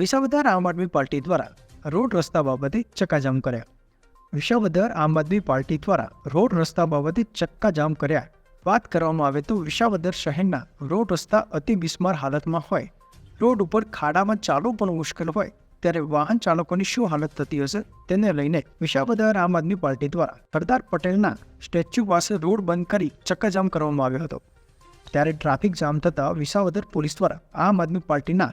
વિસાવદર આમ આદમી પાર્ટી દ્વારા રોડ રસ્તા બાબતે ચક્કાજામ કર્યા. વિસાવદર આમ આદમી પાર્ટી દ્વારા રોડ રસ્તા બાબતે ચક્કાજામ કર્યા. વાત કરવામાં આવે તો વિસાવદર શહેરના રોડ રસ્તા અતિ બિસ્માર હાલતમાં હોય. રોડ ઉપર ખાડામાં ચાલવું પણ મુશ્કેલ હોય. ત્યારે વાહન ચાલકોની શું હાલત થતી હશે તેને લઈને વિસાવદર આમ આદમી પાર્ટી દ્વારા સરદાર પટેલના સ્ટેચ્યુ પાસે રોડ બંધ કરી ચક્કાજામ કરવામાં આવ્યો હતો. ત્યારે ટ્રાફિક જામ થતાં વિસાવદર પોલીસ દ્વારા આમ આદમી પાર્ટીના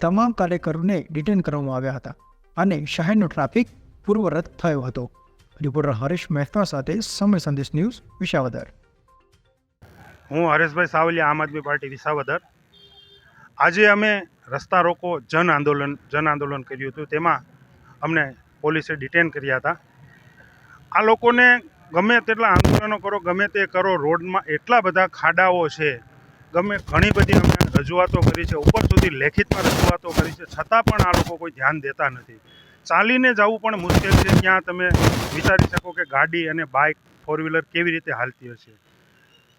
તમામ કાર્યકરોને ડિટેન કરવામાં આવ્યા હતા અને શહેરનો ટ્રાફિક પૂર્વરત થયો હતો. રિપોર્ટર હરીશ મહેતા સાથે સમય સંદેશ ન્યૂઝ વિસાવદર. હું હરેશભાઈ સાવલિયા, આમ આદમી પાર્ટી વિસાવદર. આજે અમે રસ્તા રોકો, જન આંદોલન જન આંદોલન કર્યું હતું. તેમાં અમને પોલીસે ડિટેન કર્યા હતા. આ લોકોને ગમે તેટલા આંદોલનો કરો, ગમે તે કરો, રોડમાં એટલા બધા ખાડાઓ છે ગમે ઘણી બધી અમે રજૂઆતો કરી છે, ઉપર સુધી લેખિતમાં રજૂઆતો કરી છે, છતાં પણ આ લોકો કોઈ ધ્યાન દેતા નથી. ચાલીને જવું પણ મુશ્કેલ છે, ત્યાં તમે વિચારી શકો કે ગાડી અને બાઇક ફોર વ્હીલર કેવી રીતે હાલતી હશે.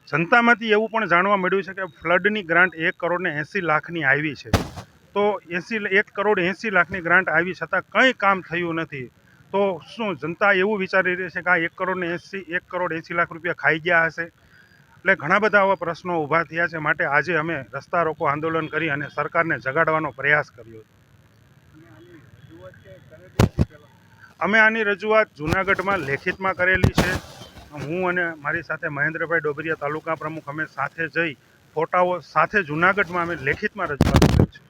જનતામાંથી એવું પણ જાણવા મળ્યું છે કે ફ્લડની ગ્રાન્ટ એક કરોડને એંસી લાખની આવી છે. તો એંસી એક કરોડ એંસી લાખની ગ્રાન્ટ આવી છતાં કંઈ કામ થયું નથી. તો શું જનતા એવું વિચારી રહી છે કે આ એક કરોડને એંસી, એક કરોડ એંસી લાખ રૂપિયા ખાઈ ગયા હશે? એટલે ઘણા બધા આવા પ્રશ્નો ઊભા થયા છે માટે આજે અમે રસ્તા રોકો આંદોલન કરી અને સરકારને જગાડવાનો પ્રયાસ કર્યો અમે આની રજૂઆત જૂનાગઢમાં લેખિતમાં કરેલી છે. હું અને મારી સાથે મહેન્દ્રભાઈ ડોબરિયા તાલુકા પ્રમુખ અમે સાથે જઈ ફોટાઓ સાથે જૂનાગઢમાં અમે લેખિતમાં રજૂઆત કરી છે.